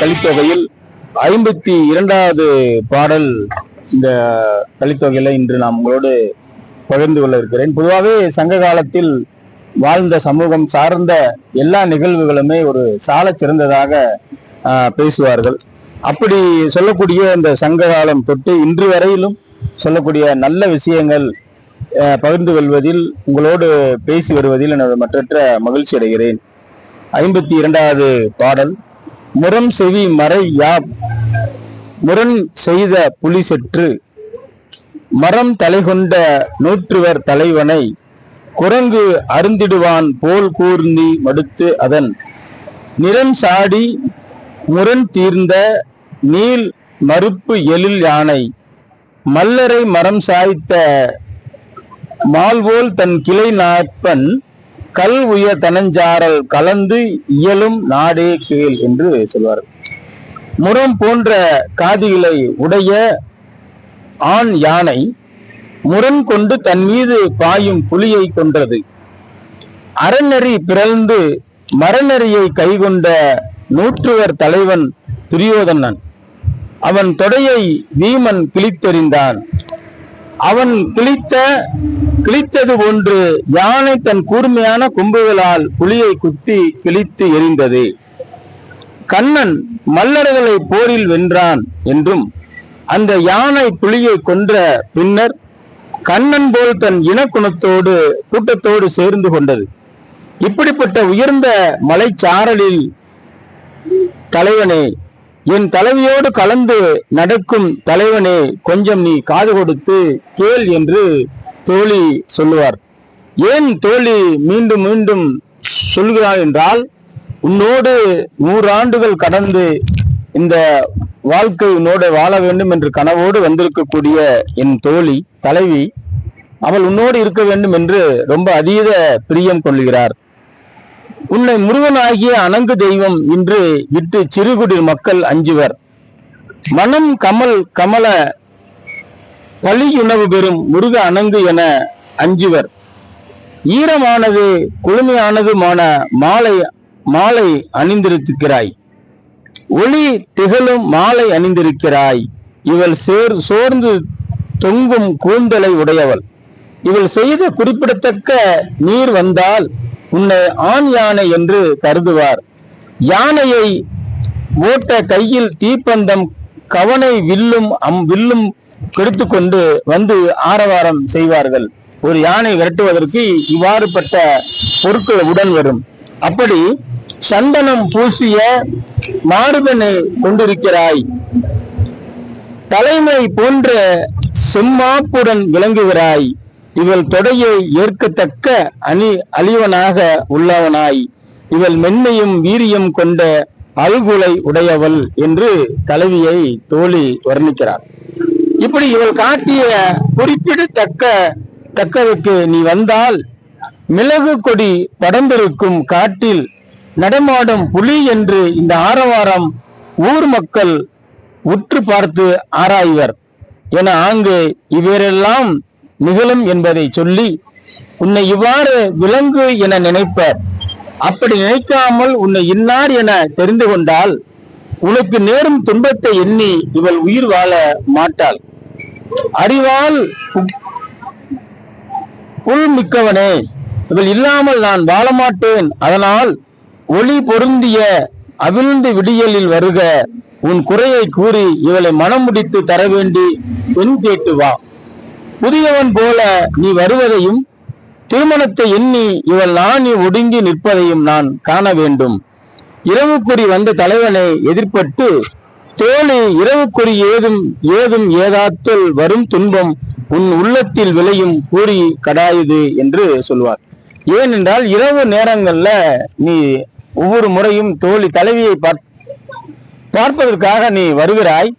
கலித்தொகையில் ஐம்பத்தி இரண்டாவது பாடல் இந்த கலித்தொகையில இன்று நாம் உங்களோடு பகிர்ந்து கொள்ள இருக்கிறேன். பொதுவாகவே சங்க காலத்தில் வாழ்ந்த சமூகம் சார்ந்த எல்லா நிகழ்வுகளுமே ஒரு சால சிறந்ததாக பேசுவார்கள். அப்படி சொல்லக்கூடிய இந்த சங்க காலம் தொட்டு இன்று வரையிலும் சொல்லக்கூடிய நல்ல விஷயங்கள் பகிர்ந்து கொள்வதில் உங்களோடு பேசி வருவதில் எனது மற்றற்ற மகிழ்ச்சி அடைகிறேன். ஐம்பத்தி இரண்டாவது பாடல். முரம் செவி மறை யாப் முரண் செய்த புலி செற்று. மரம் தலைகொண்ட நூற்றுவர் தலைவனை. குரங்கு அருந்திடுவான் போல் கூர்ந்தி மடுத்து அதன். நிறம் சாடி முரண் தீர்ந்த நீள் மறுப்பு எழில் யானை. மல்லரை மரம் சாய்த்த மால்போல் தன் கிளை நாற்பன் கல் உய தனஞ்சாரல் கலந்து இயலும் நாடே கேள் என்று சொல்வார்கள் முரம் போன்ற காதிகளை உடைய ஆண் யானை முரண் கொண்டு தன் மீது பாயும் புலியை கொன்றது. அறநெறி பிறழ்ந்து மரநெறியை கைகொண்ட நூற்றுவர் தலைவன் துரியோதனன். அவன் தொடையை வீமன் கிழித்தெறிந்தான். அவன் கிழித்த கிழித்தது ஒன்று யானை தன் கூர்மையான கொம்புகளால் புலியை குத்தி கிழித்து எறிந்தது. கண்ணன் மல்லர்களை போரில் வென்றான் என்றும் அந்த யானை புலியை கொன்ற பின்னர் கண்ணன் போல் தன் இனக்குணத்தோடு கூட்டத்தோடு சேர்ந்து கொண்டது. இப்படிப்பட்ட உயர்ந்த மலைச்சாரலில் தலைவனே என் தலைவியோடு கலந்து நடக்கும் தலைவனே கொஞ்சம் நீ காது கொடுத்து கேள் என்று தோழி சொல்லுவார். ஏன் தோழி மீண்டும் மீண்டும் சொல்கிறாள் என்றால் உன்னோடு நூறாண்டுகள் கடந்து இந்த வாழ்க்கை உன்னோடு வாழ வேண்டும் என்று கனவோடு வந்திருக்கக்கூடிய என் தோழி தலைவி அவள் உன்னோடு இருக்க வேண்டும் என்று ரொம்ப அதீத பிரியம் கொள்கிறார். உன்னை முருகனாகிய அணங்கு தெய்வம் இன்று விட்டு சிறுகுடி மக்கள் அஞ்சுவர். மனம் கமல் கமல பழியுணவு பெறும் முருக அணங்கு என அஞ்சுவர். ஈரமானது குளுமையானதுமான மாலை மாலை அணிந்திருக்கிறாய். ஒளி திகழும் மாலை அணிந்திருக்கிறாய். இவள் சேர் சோர்ந்து தொங்கும் கூந்தலை உடையவள். இவள் செய்த குறிப்பிடத்தக்க நீர் வந்தால் உன்னை ஆண் யானை என்று கருதுவார். யானையை ஓட்ட கையில் தீப்பந்தம் கவனை வில்லும் அம் வில்லும் கெடுத்து கொண்டு வந்து ஆரவாரம் செய்வார்கள். ஒரு யானை விரட்டுவதற்கு இவ்வாறுபட்ட பொருட்கள் உடன் வரும். அப்படி சந்தனம் பூசிய மாறுபனை கொண்டிருக்கிறாய். தலைமை போன்ற செம்மாப்புடன் விளங்குகிறாய். இவள் தொடையை ஏற்கத்தக்க அணி அழிவனாக உள்ளவனாய். இவள் மென்மையும் வீரியம் கொண்ட அல்குலை உடையவள் என்று தலைவியை தோழி வர்ணிக்கிறார். இப்படி இவள் காட்டிய குறிப்பிடத்தக்க தக்கவுக்கு நீ வந்தால் மிளகு கொடி படர்ந்திருக்கும் காட்டில் நடமாடும் புலி என்று இந்த ஆரவாரம் ஊர் மக்கள் உற்று பார்த்து ஆராய்வர். என ஆங்கு இவரெல்லாம் நிகழும் என்பதை சொல்லி உன்னை இவ்வாறு விலங்கு என நினைப்பர். அப்படி நினைக்காமல் உன்னை இன்னார் என தெரிந்து கொண்டால் உனக்கு நேரும் துன்பத்தை எண்ணி இவள் உயிர் வாழ மாட்டாள். அறிவால் பு- புல் மிக்கவனே. இவள் இல்லாமல் நான் வாழ மாட்டேன் அதனால் ஒளி பொருந்திய அவிழ்ந்து விடியலில் வருக. உன் குறையை கூறி இவளை மனம் முடித்து தர வேண்டி பெண் கேட்டு வா. புதியவன் போல நீ வருவதையும் திருமணத்தை எண்ணி இவள் நாணி ஒடுங்கி நிற்பதையும் நான் காண வேண்டும். இரவுக்குறி வந்த தலைவனை எதிர்பட்டு தோழி இரவுக்குறி ஏதும் ஏதும் ஏதாத்தல் வரும் துன்பம் உன் உள்ளத்தில் விளையும் கூறி கடாயுது என்று சொல்வார். ஏனென்றால் இரவு நேரங்கள்ல நீ ஒவ்வொரு முறையும் தோழி தலைவியை பார்- பார்ப்பதற்காக நீ வருகிறாய்.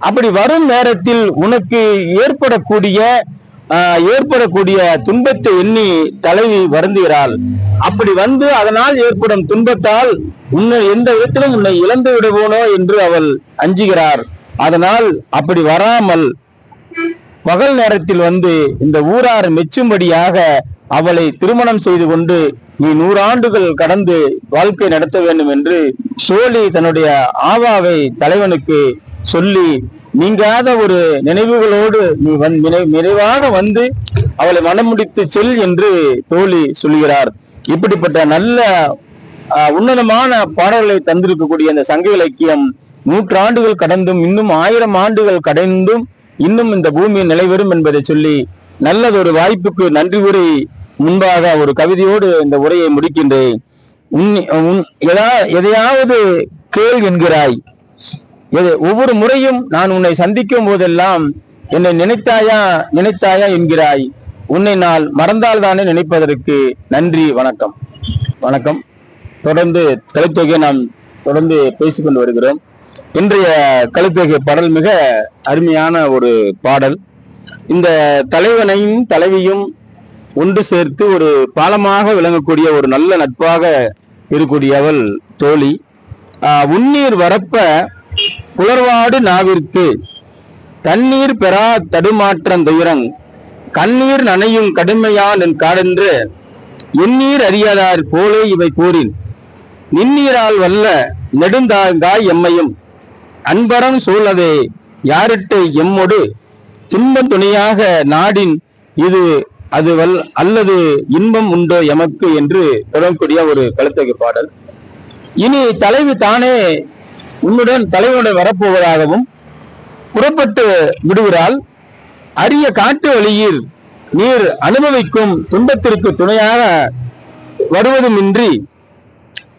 அப்படி வரும் நேரத்தில் உனக்கு ஏற்படக்கூடிய ஆஹ், ஏற்படக்கூடிய துன்பத்தை எண்ணி தலைவி வருந்துகிறாள். அப்படி வந்து அதனால் ஏற்படும் துன்பத்தால் உன்னை எந்த விதத்திலும் உன்னை இழந்து விடுவோனோ என்று அவள் அஞ்சுகிறார். அதனால் அப்படி வராமல் பகல் நேரத்தில் வந்து இந்த ஊரார் மெச்சும்படியாக அவளை திருமணம் செய்து கொண்டு நீ நூறாண்டுகள் கடந்து வாழ்க்கை நடத்த வேண்டும் என்று சோழி தன்னுடைய ஆவாவை தலைவனுக்கு சொல்லி நீங்காத ஒரு நினைவுகளோடு நீ வந் நிறைவாக வந்து அவளை மனமுடித்து செல் என்று தோழி சொல்லுகிறார் இப்படிப்பட்ட நல்ல ஆஹ், உன்னதமான பாடல்களை தந்திருக்கக்கூடிய அந்த சங்க இலக்கியம் நூற்றாண்டுகள் கடந்தும் இன்னும் ஆயிரம் ஆண்டுகள் கடந்தும் இன்னும் இந்த பூமியில் நிலைவரும் என்பதை சொல்லி நல்லதொரு வாய்ப்புக்கு நன்றி கூறி முன்பாக ஒரு கவிதையோடு இந்த உரையை முடிக்கின்றேன். உன் உன் எதா- எதையாவது கேள் என்கிறாய். ஒவ்வொரு முறையும் நான் உன்னை சந்திக்கும் போதெல்லாம் என்னை நினைத்தாயா? நினைத்தாயா என்கிறாய். உன்னை நான் மறந்தால் தானே நினைப்பதற்கு? நன்றி வணக்கம். வணக்கம். தொடர்ந்து கலைத்தொகையை நாம் தொடர்ந்து பேசிக்கொண்டு வருகிறோம். இன்றைய கலைத்தொகை பாடல் மிக அருமையான ஒரு பாடல். இந்த தலைவனையும் தலைவியும் ஒன்று சேர்த்து ஒரு பாலமாக விளங்கக்கூடிய ஒரு நல்ல நட்பாக இருக்கக்கூடியவள் தோழி. உன்னீர் வரப்ப புலர்வாடு நாவிற்கு. தண்ணீர் பெறா தடுமாற்றம் துயரங் கண்ணீர் நனையும் கடுமையான் என் காடென்று எண்ணீர் அறியாதார் போலே இவை கூறின். நின்னீரால் வல்ல நெடுந்தாங்காய் எம்மையும். அன்பரம் சூழவே யாரிட்டு எம்மொடு. துன்பம் துணையாக நாடின் இது அது வல் அல்லது இன்பம் உண்டோ எமக்கு என்று தொடரக்கூடிய ஒரு கழுத்தகு பாடல். இனி தலைவி தானே உன்னுடன் தலைவனுடன் வரப்போவதாகவும் புறப்பட்டு விடுகிறாள். அரிய காட்டு வழியில் நீர் அனுபவிக்கும் துன்பத்திற்கு துணையாக வருவதுமின்றி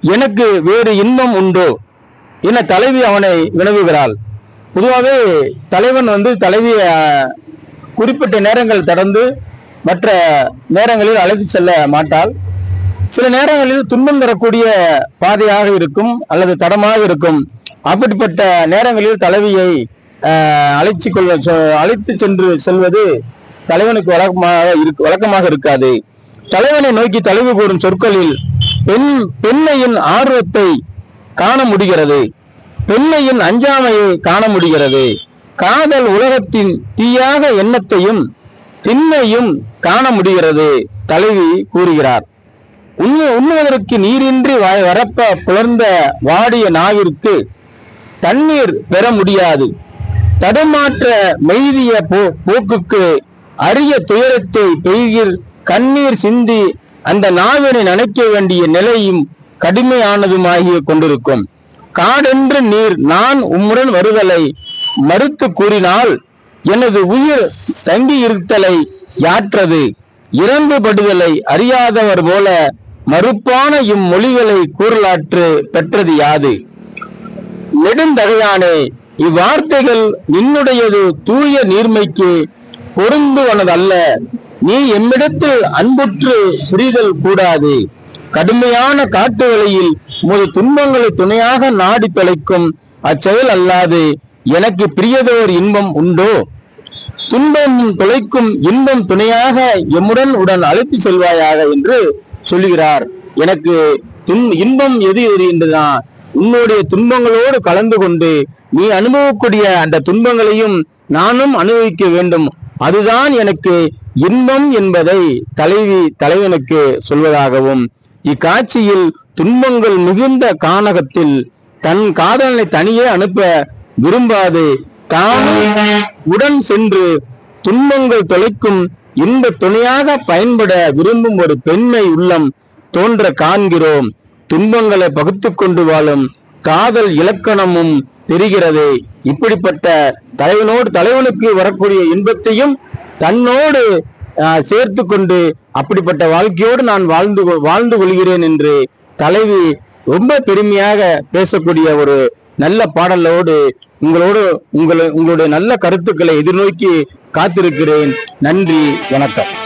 எனக்கு வேறு இன்பம் உண்டோ? என தலைவி அவனை வினவுகிறாள். பொதுவாகவே தலைவன் வந்து தலைவியை குறிப்பிட்ட நேரங்கள் தொடர்ந்து மற்ற நேரங்களில் அழைத்து செல்ல மாட்டாள். சில நேரங்களில் துன்பம் தரக்கூடிய பாதையாக இருக்கும் அல்லது தடமாக இருக்கும். அப்படிப்பட்ட நேரங்களில் தலைவியை ஆஹ், கொள்ள சொ- அழைத்து சென்று செல்வது தலைவனுக்கு வழக்கமாக இருக்கு வழக்கமாக இருக்காது. தலைவனை நோக்கி தலைவு கூறும் சொற்களில் பெண் பெண்மையின் ஆர்வத்தை காண முடிகிறது. பெண்மையின் அஞ்சாமையை காண முடிகிறது. காதல் உலகத்தின் தீயாக எண்ணத்தையும் திண்மையும் காண முடிகிறது தலைவி கூறுகிறார். உண்மை உண்ணுவதற்கு நீரின்றி வரப்ப புலர்ந்த வாடிய நாவிற்கு தண்ணீர் பெற முடியாது. தடுமாற்ற மெய்திய போ போக்குக்கு அரிய துயரத்தை பெய்கிற கண்ணீர் சிந்தி அந்த நாவினை நினைக்க வேண்டிய நிலையும் கடுமையானதுமாகிய கொண்டிருக்கும். காடென்று நீர் நான் உம்முடன் வருதலை மறுத்து கூறினால் எனது உயிர் தங்கி இருத்தலை யாற்றது இறந்துபடுதலை அறியாதவர் போல மறுப்பான இம்மொழிகளை கூறலாற்று பெற்றது யாது? நெடுந்தகையானே. இவ்வார்த்தைகள் நின்னுடையது தூய நீர்மைக்கு பொருந்துவனதல்ல. நீ எம்மிடத்தில் அன்புற்று புரிதல் கூடாது. கடுமையான காட்டு வழியில் உமது துன்பங்களை துணையாக நாடி தொலைக்கும் அச்செயல் அல்லாது எனக்கு பிரியதோர் இன்பம் உண்டோ? துன்பம் தொலைக்கும் இன்பம் துணையாக எம்முடன் உடன் அழைத்து செல்வாயாக என்று சொல்லுகிறார். எனக்கு துன் இன்பம் எது எது என்றுதான் உன்னுடைய துன்பங்களோடு கலந்து கொண்டு நீ அனுபவக்கூடிய அந்த துன்பங்களையும் நானும் அனுபவிக்க வேண்டும். அதுதான் எனக்கு இன்பம் என்பதை தலைவி தலைவனுக்கு சொல்வதாகவும் இக்காட்சியில் துன்பங்கள் மிகுந்த கானகத்தில் தன் காதலனை தனியே அனுப்ப விரும்பாது. தானும் உடன் சென்று துன்பங்கள் தொலைக்கும் இன்ப துணையாக பயன்பட விரும்பும் ஒரு பெண்மை உள்ளம் தோன்ற காண்கிறோம். துன்பங்களை பகுத்து கொண்டு வாழும் காதல் இலக்கணமும் தெரிகிறது. இப்படிப்பட்ட தலைவனோடு தலைவனுக்கு வரக்கூடிய இன்பத்தையும் தன்னோடு சேர்த்து கொண்டு அப்படிப்பட்ட வாழ்க்கையோடு நான் வாழ்ந்து கொ- வாழ்ந்து கொள்கிறேன் என்று தலைவி ரொம்ப பெருமையாக பேசக்கூடிய ஒரு நல்ல பாடலோடு உங்களோடு உங்களை உங்களுடைய நல்ல கருத்துக்களை எதிர்நோக்கி காத்திருக்கிறேன். நன்றி வணக்கம்.